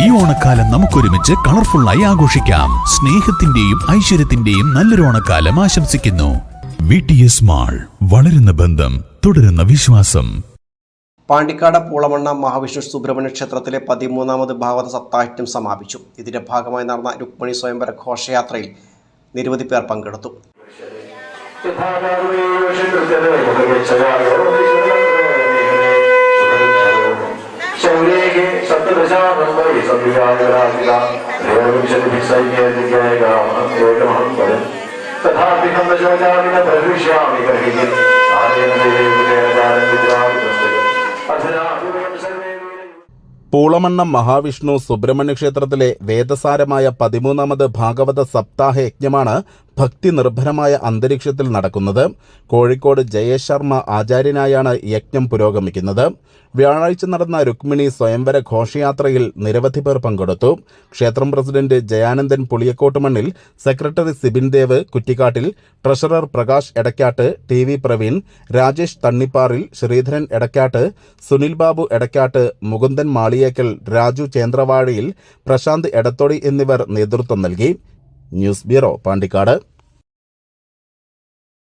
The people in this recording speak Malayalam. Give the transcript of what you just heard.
ഈ ഓണക്കാലം നമുക്കൊരുമിച്ച് കളർഫുള്ളായി ആഘോഷിക്കാം. സ്നേഹത്തിന്റെയും ഐശ്വര്യത്തിന്റെയും നല്ലൊരു ഓണക്കാലം ആശംസിക്കുന്നു. വി ടി എസ് മാൾ വളരുന്ന ബന്ധം തുടരുന്ന വിശ്വാസം. പാണ്ടിക്കാട് പൂളമണ്ണ മഹാവിഷ്ണു സുബ്രഹ്മണ്യ ക്ഷേത്രത്തിലെ പതിമൂന്നാമത് ഭാഗവത സപ്താഹിത്യം സമാപിച്ചു. ഇതിന്റെ ഭാഗമായി നടന്ന രുക്മിണി സ്വയംവര ഘോഷയാത്രയിൽ നിരവധി പേർ പങ്കെടുത്തു. പൂളമണ്ണം മഹാവിഷ്ണു സുബ്രഹ്മണ്യ ക്ഷേത്രത്തിലെ വേദസാരമായ പതിമൂന്നാമത് ഭാഗവത സപ്താഹ യജ്ഞമാണ് ഭക്തി നിർഭരമായ അന്തരീക്ഷത്തിൽ നടക്കുന്നത് കോഴിക്കോട് ജയേഷ് ശർമ്മ ആചാര്യനായാണ് യജ്ഞം പുരോഗമിക്കുന്നത്. വ്യാഴാഴ്ച നടന്ന രുക്മിണി സ്വയംവര ഘോഷയാത്രയിൽ നിരവധി പേർ പങ്കെടുത്തു. ക്ഷേത്രം president Jayanandan പുളിയക്കോട്ടുമണ്ണിൽ secretary Sibin Dev കുറ്റിക്കാട്ടിൽ treasurer Prakash Edakkat T V Praveen Rajesh Thannipparil Sreedharan Edakkattu Sunil Babu Edakkattu Mukundan Maliyekkal Raju ചേന്ദ്രവാഴയിൽ Prashanth Edathodi എന്നിവർ നേതൃത്വം നൽകി. News bureau Pandikkad.